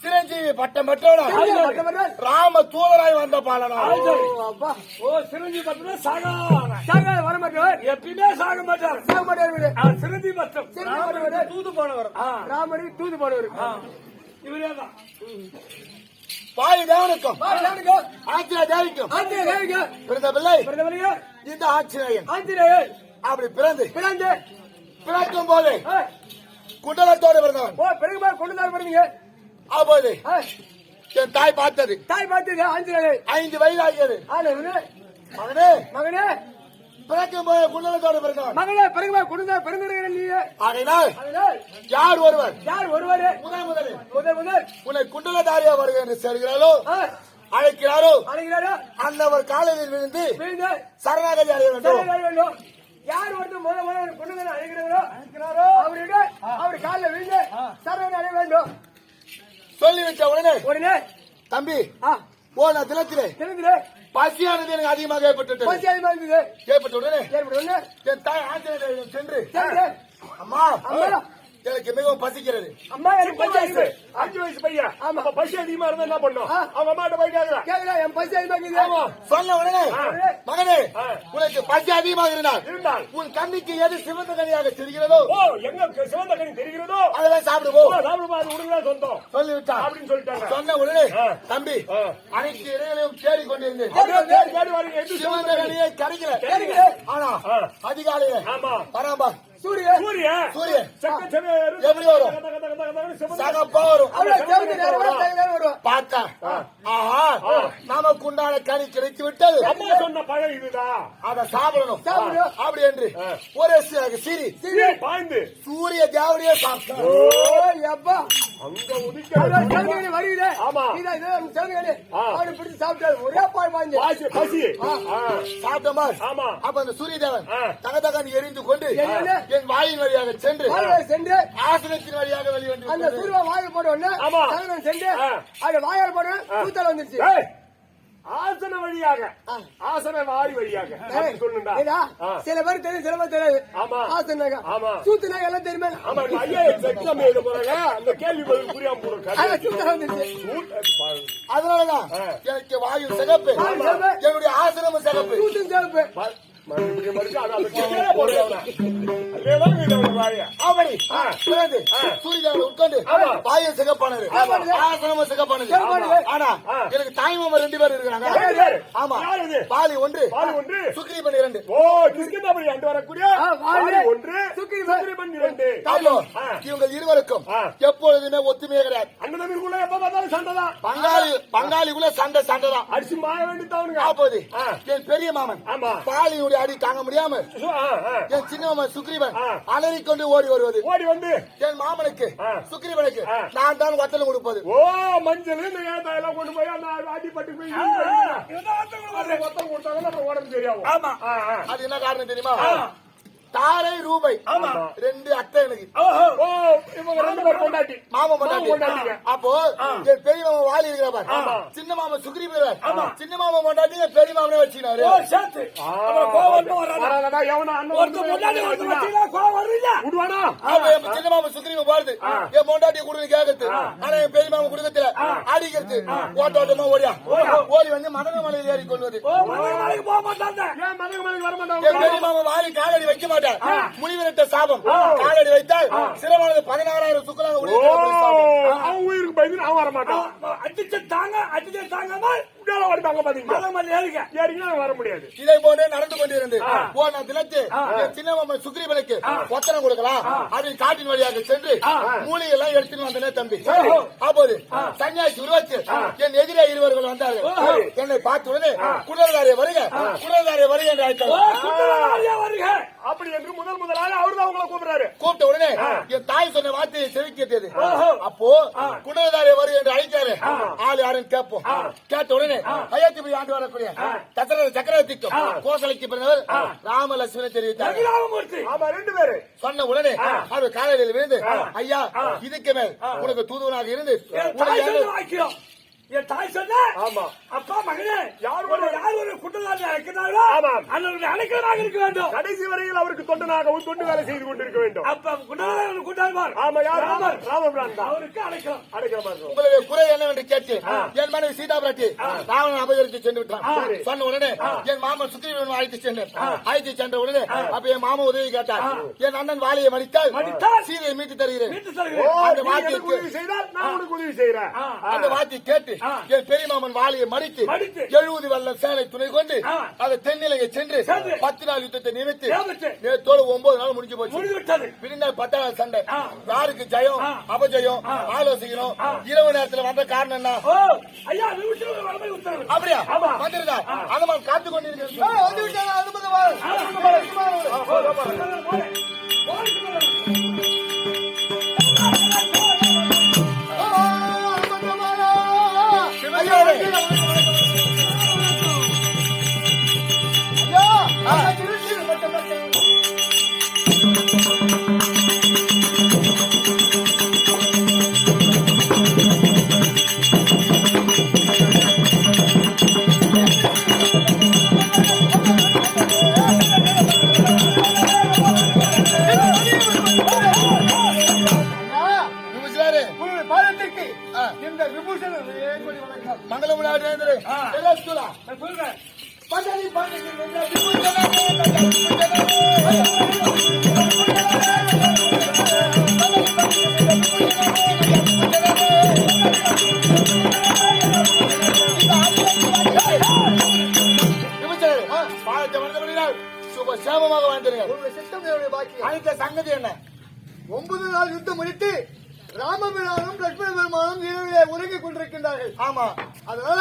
சிரஞ்சீவி பட்டம் பட்டவர்கள் ராம தூதராய் வந்த. அப்பா. ஓ சிரஞ்சி பத்திரம் சாகாம சாக வர மாட்டவர். எப்பயுமே சாக மாட்டார் சாக மாட்டவர். ஆ, சிரஞ்சி பத்திரம் சிரஞ்சி பத்திரம். தூது போனவர். ஆ, ராமனை தூது போனவர். இவரே தான் வாயு தேவனுக்கும் ஆஞ்சநேய தேவிக்கும் ஆஞ்சநேயனுக்கு பிறந்த பிள்ளை இந்த ஆஞ்சநேயன். ஆஞ்சநேயர். அப்படி பிறந்து. பிறந்து. பிறக்கும் போது. குண்டலத்தோடு பிறந்தவன் ஓ பெருகுமா கொண்டு தான் பிறந்தீங்க அப்போது ஆ, என் தாய் பார்த்தது. தாய் பார்த்தது ஆஞ்சநேயர் ஐந்து வயதாகியது. ஆனா இவரு. மகனே. மகனே. பிறக்கும் போது குண்டலத்தோடு பிறந்தவன் மகனே பெருகுமா கொண்டு தான் பிறந்திருக்கிற நீ? அதனால் யார் ஒருவர்? யார் ஒருவர்? முதல் முதலில் முதல் முதல். உன்னை குண்டலதாரியா வருக என்று சேர்கிறாரோ ஆ, அழைக்கிறாரோ? அழைக்கிறாரா? அந்த ஒரு காலையில் விழுந்து விழுந்து சரணாகதி அடைய வேண்டும். யார் ஒருத்தர் முத முதல் கொண்டு வந்து அழைக்கிறாரோ? அவருடைய அவர் காலில் விழுந்து சரணடைய அடைய வேண்டும். சொல்லிவிட்ட உடனே உடனே தம்பி போன தினத்திலே தெரிஞ்சுது பசியானது எனக்கு அதிகமாக ஏற்பட்டு பசி அதிகமா இருந்தது ஏற்பட்ட உடனே ஏற்பட்ட உடனே சென்று சென்று, அம்மா அம்மா. எனக்கு மிகவும் பசிக்கிறது. அம்மா எனக்கு பசி ஆகுது அஞ்சு வயசு பையன். ஆமா. பசி அதிகமா இருந்தா என்ன பண்ணும்? ஆ. அவங்க அம்மாட்ட போய் கேக்குதா என் பசி அதிகமா சொன்ன உடனே. மகனே. உனக்கு பசி அதிகமாக இருந்தால் இருந்தால். உன் கண்ணுக்கு எது சிவந்த கனியாக தெரிகிறதோ ஓ எங்க சிவந்த கனி தெரிகிறதோ அதெல்லாம் சாப்பிடுவோம் ஓ, சாப்பிடுமா அது உனக்குதான் சொந்தம். சொல்லிவிட்டான் அப்படின்னு சொல்லிட்டாங்க. சொன்ன உடனே. தம்பி. அனைத்து இடையிலையும் தேடி கொண்டிருந்தேன் சிவந்த சிவந்த கனி கனியை கிடைக்கல. ஆனா. அதிகாலையே ஆமா. செக்க செவேரு எப்படி வரும்? சகப்பா. பார்த்தா. ஆஹா. நமக்கு உண்டான கனி கிடைத்து விட்டது அம்மா சொன்ன பழம் இதுதான். அதை சாப்பிடணும். சாப்பிடணும். அப்படி என்று ஒரே சிரி. சீரியல் பாய்ந்து. சூரிய தேவதையே சாப்பிட்டார். ஓ, எப்பா. அங்க கனி வருகுதே. ஆமா. அவனை பிடிச்சு சாப்பிட்டாரு. ஒரே பாய் பாய்ந்து. சாப்பிட்டமா ஆமா. அப்ப அந்த சூரிய தேவன். தக தகன் எரிந்து கொண்டு? என் வாயின் வழியாக சென்று சென்று ஆசனத்தின் வழியாக வெளிவந்து அந்த. சூரிய வாயை போட உடனே ஆமா. சகலன் சென்று. அது வாயால் போட கூத்தால வந்துருச்சு ஆசன வழியாக ஆசன வாரி வழியாக சொல்லுண்டா. சில பேர் தெரியும் சில பேர் தெரியாது ஆமா. ஆசனாக ஆமா. சூத்துனாக எல்லாம் தெரியுமா ஆமா ஐஏஎஸ் எக்ஸாம் எழுத போறாங்க அந்த கேள்வி பதில் புரியாம போறோம் ஆனா சூத்தால வந்துருச்சு அதனாலதான். எனக்கு வாயு சிகப்பு சிகப்பு. என்னுடைய ஆசிரமம் சிகப்பு சூத்தும் சிவப்பு மறுபடியும் சிகப்பானது சிகப்பானது ஆனா எனக்கு தாய் மாமா ரெண்டு பேர் இருக்கிறாங்க ஆமா பாலி ஒன்று சுக்ரீபன் இரண்டு ஓ வரக்கூடிய ஒன்று இரண்டு இவங்க இருவருக்கும் எப்பொழுதுமே ஒத்துமையே கிடையாது அண்ணன் தம்பிக்குள்ள எப்ப பார்த்தாலும் சண்டை தான் பங்காளி பங்காளிக்குள்ள சண்டை சண்டை தான் அடிச்சு மாற வேண்டித்தானுங்க அப்போது ஆ. என் பெரிய மாமன் ஆமா. பாலியுடைய அடி தாங்க முடியாம. என் சின்ன மாமன் சுக்ரீவன் ஆ. அலறிக்கொண்டு ஓடி வருவது ஓடி வந்து என் மாமனுக்கு. சுக்ரீவனுக்கு. நான் தான் வத்தல் கொடுப்பது ஓ மஞ்சள் எல்லாம் கொண்டு போய் அடிப்பட்டு போய் கொடுத்தாங்கன்னா அப்புறம் உடம்பு சரியாகும். அது என்ன காரணம் தெரியுமா தாரை ரூபாய். ஆமா. ரெண்டு அத்தை எனக்கு. பொண்டாட்டி. பொண்டாட்டிங்க. அப்போ பெரிய மாமன் வாலி இருக்கிற பாரு. ஆமா. சின்ன மாமன் சுக்ரீவன் சின்ன மாமன் பொண்டாட்டி என் பெரிய மாமனே வச்சுக்கினாரு. சின்ன மாமன் சுக்ரீவன் பாருது. என் பொண்டாட்டி கொடுக்க கேக்குது ஆனா என் பெரிய மாமன் கொடுக்கல அடிக்கிறது. ஓட்ட ஓட்டமா ஓடியா. ஓடி வந்து மதன மலையில் ஏறி கொள்வது மலைக்கு மாட்டாங்க? பெரிய மாமன் வாரி காலடி வைக்க மாட்டாரு மாட்டார் முனிவரிட்ட சாபம். காலடி வைத்தால் சிரமானது பதினாறாயிரம் சுக்கலாக உயிருக்கு பயந்து வர மாட்டான் அடிச்சு தாங்க அடிச்சு தாங்காமல் மேல வருதாங்க பாத்தீங்களா மலை மலை ஏறுங்க. ஏறிங்கன்னா வர முடியாது. இதை போன்று நடந்து கொண்டிருந்து போன தினத்து என் சின்ன மாமன் சுக்ரீவனுக்கு ஒத்தனம் கொடுக்கலாம். அதை காட்டின் வழியாக சென்று மூலிகை எல்லாம் எடுத்துட்டு வந்தனே தம்பி. அப்போது சன்னியாசி உருவத்து என் எதிரே இருவர்கள் வந்தார்கள். என்னை பார்த்த உடனே குடல்காரிய வருக குடல்காரிய வருக என்று வருக. அப்படி என்று முதல் முதலாக அவர்தான் உங்களை கூப்பிடுறாரு. கூப்பிட்ட உடனே என் தாய் சொன்ன வார்த்தையை செவி கேட்டது அப்போ குடல்காரிய வருக என்று அழைத்தாரு. ஆள் யாருன்னு கேட்போம். கேட்ட உடனே போய் ஆண்டு வரக்கூடிய தசரத சக்கரவர்த்திக்கும் கோசலைக்கு பிறந்தவர் தெரிவித்தார். ரகுராமமூர்த்தி ஆமா ரெண்டு பேரு. சொன்ன உடனே அவர் காலையில் விழுந்து ஐயா இதுக்கு மேல் உனக்கு தூதுவனாக இருந்து என் தாய் சொன்ன ஆமா. அப்பா மகனே யார் ஒரு யார் ஒரு குண்டலாரி அழைக்கிறார்களோ ஆமாம். அழைக்கிறதாக இருக்க வேண்டும். கடைசி வரையில் அவருக்கு தொண்டனாகவும் தொண்டு வேலை செய்து கொண்டிருக்க வேண்டும். அப்ப கூட்டாள்வார் ஆமா யார்? ராமர் ராமபிரான் அவருக்கு அழைக்கலாம் அடைக்கிற மாதிரி உங்களுடைய குறை என்னவென்று கேட்டு என் மனைவி சீதா பிராட்டி ராவணன் அபகரித்து சென்று விட்டான். சொன்ன உடனே என் மாமன் சுக்ரீவன் அழைத்து சென்றேன். அழைத்து சென்ற உடனே அப்ப என் மாமா உதவி கேட்டார். என் அண்ணன் வாலியை மடித்தால் சீதையை மீட்டு தருகிறேன். அந்த உதவி செய்தால் நான் உனக்கு உதவி செய்யறேன் அந்த வார்த்தையை கேட்டு என் பெரிய மாமன் வாலியை மடித்து. எழுபது வெள்ளம் சேனை துணை கொண்டு. அதை தென்னிலையை சென்று. பத்து நாள் யுத்தத்தை நியமித்து. நேத்தோடு ஒன்பது நாள் முடிஞ்சு போச்சு பிரிந்தால் பத்தாவது சண்டை. யாருக்கு ஜெயம். அபஜயம் ஆலோசிக்கணும் இரவு நேரத்துல வந்த காரணம் என்ன அப்படியா ஆமா. வந்துருதா அனுமன் காத்து கொண்டிருக்கிறேன் வந்து விட்டாங்க அனுமதி மங்களம் வந்தபடினால் சுப சேமமாக பாக்கியம். அடுத்த சங்கதி என்ன? ஒன்பது நாள் யுத்தம் முடித்து ராமபிரானும் லட்சுமண பெருமானும் இரவிலே உறங்கிக் கொண்டிருக்கின்றார்கள். ஆமா. அதனால.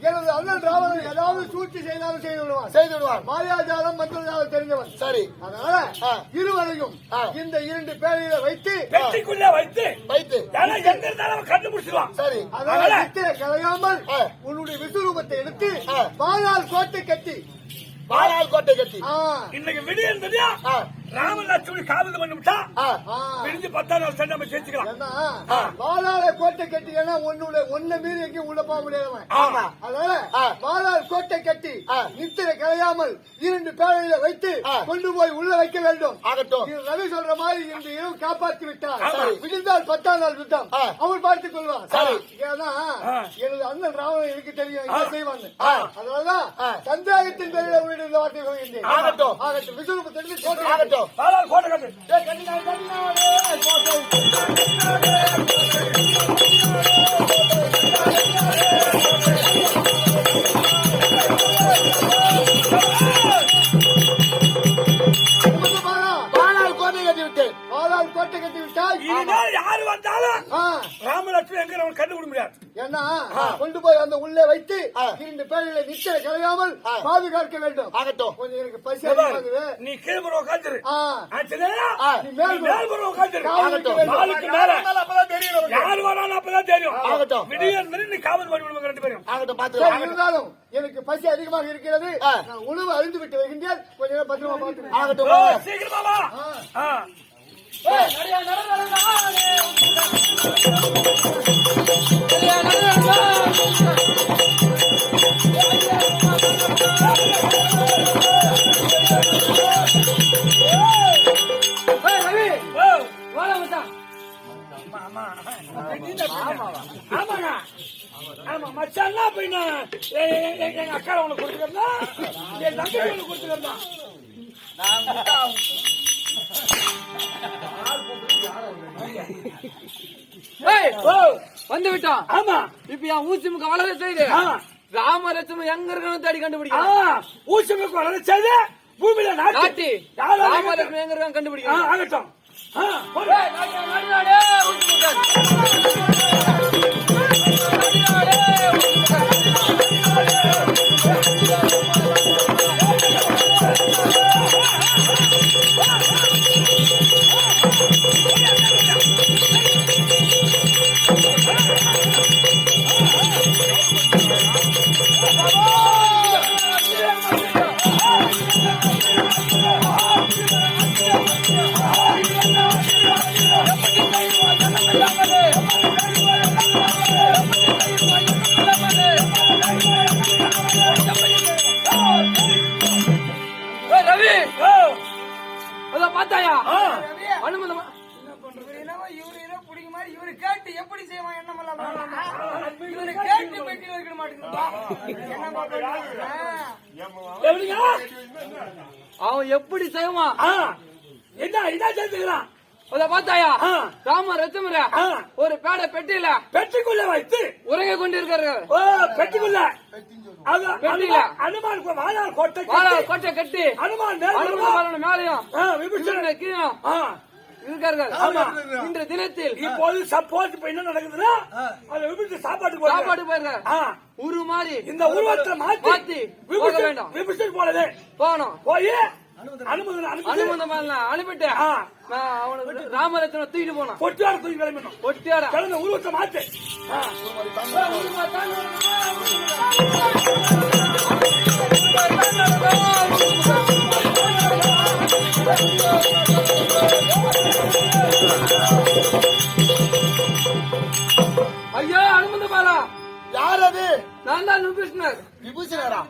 எனது அண்ணன் ராவணன் ஏதாவது சூழ்ச்சி செய்தாலும் செய்து விடுவான். செய்து விடுவார் மாயாஜாலம் மந்திரஜாலம் தெரிந்தவன். சரி. அதனால. இருவரையும். இந்த இரண்டு பேரையில வைத்து பெட்டிக்குள்ளே வைத்து. வைத்து. கண்டுபிடிச்சிருவான் சரி. அதனால கலையாமல். உன்னுடைய விஸ்வரூபத்தை எடுத்து. பாலால் கோட்டை கட்டி. பாலால் கோட்டை கட்டி. இன்னைக்கு விடிய இருந்ததா ஆ. ராமன் லட்சுமி காவல் நாள் சண்டை நம்ம சேர்த்துக்கலாம் கோட்டை கட்டி ஏன்னா உன்னுடைய ஒன்ன மீறி எங்கேயும் உள்ள போக முடியாதவன் அதனால கோட்டை கட்டி. நித்திரை கலையாமல் இரண்டு பேரையில வைத்து. கொண்டு போய் உள்ள வைக்க வேண்டும். ஆகட்டும். இது ரவி சொல்ற மாதிரி இந்த இரவு காப்பாற்றி விட்டார். விழுந்தால் பத்தாம் நாள் ஆ. அவன் பார்த்துக் கொள்வான். ஏன்னா எனது அண்ணன் ராவணன் எனக்கு தெரியும் ஆ. அதனாலதான். சந்தேகத்தின் பேரில் இந்த வார்த்தை சொல்கின்றேன். ஆகட்டும். ஆகட்டும். கோட்டை ஆகட்டும். பாலால் கோட்டை கட்டு. ராமலட்சுமி எங்க கண்டுபிடிக்க முடியாது. ஏன்னா கொண்டு போய் அந்த உள்ளே வைத்து. இரண்டு பேர்களை நிச்சய கலையாமல். பாதுகாக்க வேண்டும். ஆகட்டும். கொஞ்சம் எனக்கு பசி நீ கீழ்புறம் உட்காந்துரு ஆ, ஆ. நீ நீ மேல் மேல்புறம் உட்காந்துரு தெரியும். யார் அப்பதான் தெரியும். ஆகட்டும். விடிய இருந்தது நீ காவல் பண்ணி விடுவாங்க ரெண்டு பேரும். ஆகட்டும் சரி, பாத்துக்கலாம் இருந்தாலும் எனக்கு பசி அதிகமாக இருக்கிறது. உணவு அறிந்து விட்டு வருகின்றேன். கொஞ்ச நேரம் பத்திரமா பார்த்து ஆகட்டும். சீக்கிரமா வா ஆ. ஓ, எங்க அக்கா உனக்கு கொடுத்துக்கிறதா என் தங்கச்சி உனக்கு கொடுத்துக்கிறதா விட்டான் ஆமா. இப்ப என் ஊசி முக வளர செய்து ஆ. ராமலட்சுமி எங்க இருக்கணும் தேடி கண்டுபிடிக்கலாம் ஊசிமுக்கு வளர்ச்சது பூமியில நாட்டி ராமலட்சுமி எங்க இருக்காங்க ஆ, கண்டுபிடிக்கலாம் ஆகட்டும் நாடு, அவன் எப்படி செய்வான் என்ன என்ன செஞ்சுக்கிறான் அத பார்த்தாயா. ராம ரச்சமர ஆ. ஒரு பேட பெட்டியில பெட்டிக்குள்ள வைத்து உறங்க கொண்டிருக்காரு ஓ பெட்டிக்குள்ள பெட்டியில. அனுமான் வாழால் கோட்டை வாழ கட்டி, கொட்டை அனுமான் மேலையும். விபீஷணனை கீழும் இருக்கார்கள். ஆமா. இன்று தினத்தில் இப்போது சப்போஸ் இப்ப என்ன நடக்குதுன்னா அது விபீஷணன் சாப்பாடு. சாப்பாடு போயிருக்காரு ஆ, உரு மாறி இந்த உருவத்தை மாத்தி விபீஷணன் வேண்டாம். போலவே போனோம் போய் அனுப்பிட்டு அவனுக்கு ராமலட்சுமண தூக்கிட்டு போனான். பொட்டியார தூக்கி கிளம்பிடணும். ஒட்டியார கிளம்ப உருவத்தை மாத்து அது? நான் தான் விபீஷ்ணர்? விபூஷணரா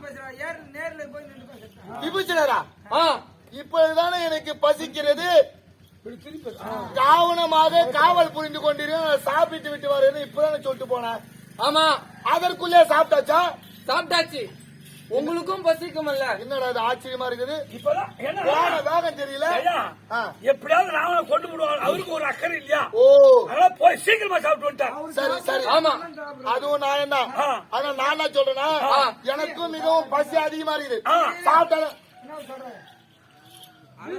விபூஷணரா? ஆ. இப்பொழுதுதானே எனக்கு பசிக்கிறது. கவனமாக காவல் புரிந்து கொண்டிருக்கேன் சாப்பிட்டு விட்டு வரேன்னு இப்பதானே சொல்லிட்டு போனேன் ஆமா. அதற்குள்ளே சாப்பிட்டாச்சா? சாப்பிட்டாச்சு. உங்களுக்கும் பசிக்கும் அல்ல என்னடா இது ஆச்சரியமா இருக்குது? இப்பதான் என்ன? தெரியல. எப்படியாவது ராவண கொண்டு விடுவாங்க. அவருக்கு ஒரு அக்கறை இல்லையா? ஓ. அதனால போய் சீக்கிரமா சாப்பிட்டு வந்துட்டான் சரி சரி. ஆமா. அதுவும் நான் ஆ. ஆனா நான் என்ன சொல்றேன்னா. எனக்கும் மிகவும் பசி அதிகமா இருக்குது. ஆ.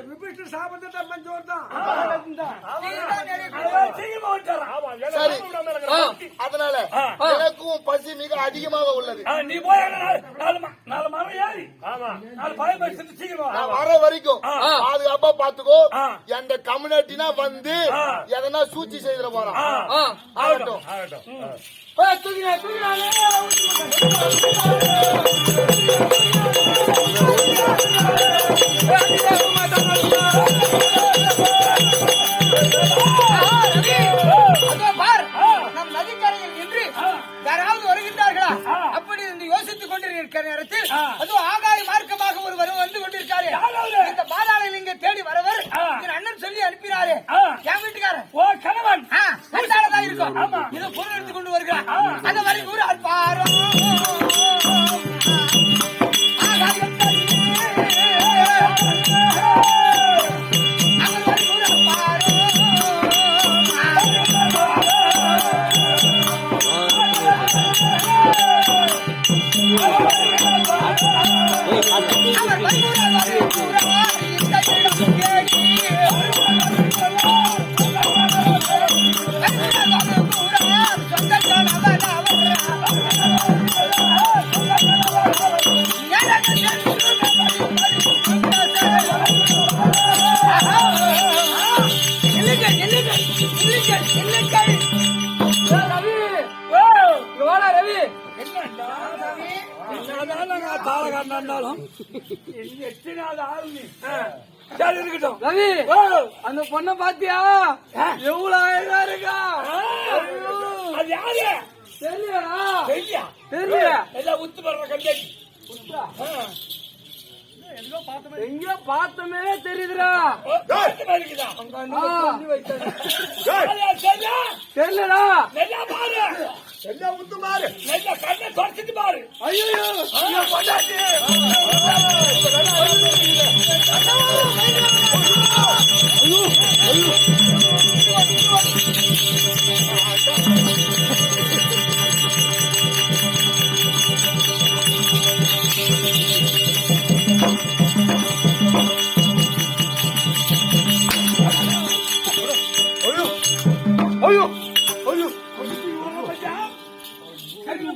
விபிஷ்டு சாப்பிட்டு பஞ்சோர் தான் சரி. அதனால. எனக்கும் பசி மிக அதிகமாக உள்ளது. நீ போய் நாலு மரம் ஏறி. நாலு பழைய சீக்கிரமா வர வரைக்கும். பாதுகாப்பா பாத்துக்கோ. எந்த கம்யூனிட்டினா வந்து. எதனா சூழ்ச்சி செய்திட போறான். ஆகட்டும். தூக்கினா யாராவது வருகின்றார்களா அப்படி என்று யோசித்துக் கொண்டிருக்கிற நேரத்தில் அதோ ஆகாய மார்க்கமாக ஒருவர் வந்து கொண்டிருக்காரு. இந்த தாளகாரனா இருந்தாலும் எத்தனை நாள் ஆளு நீ ஆ. சரி இருக்கட்டும். ரவி அந்த பொண்ணை பாத்தியா? எவ்வளவு அழகா இருக்கா? ஐயோ, அது யாரு? தெரியலடா தெரியா தெரியல. எல்லாம் உத்து படுற கண்டியாச்சு எங்கேயோ பார்த்தமே. தெரியுதுடா. தெரியலடா. பாரு. கண்ணை தொடச்சிட்டு பாரு. ஐயோ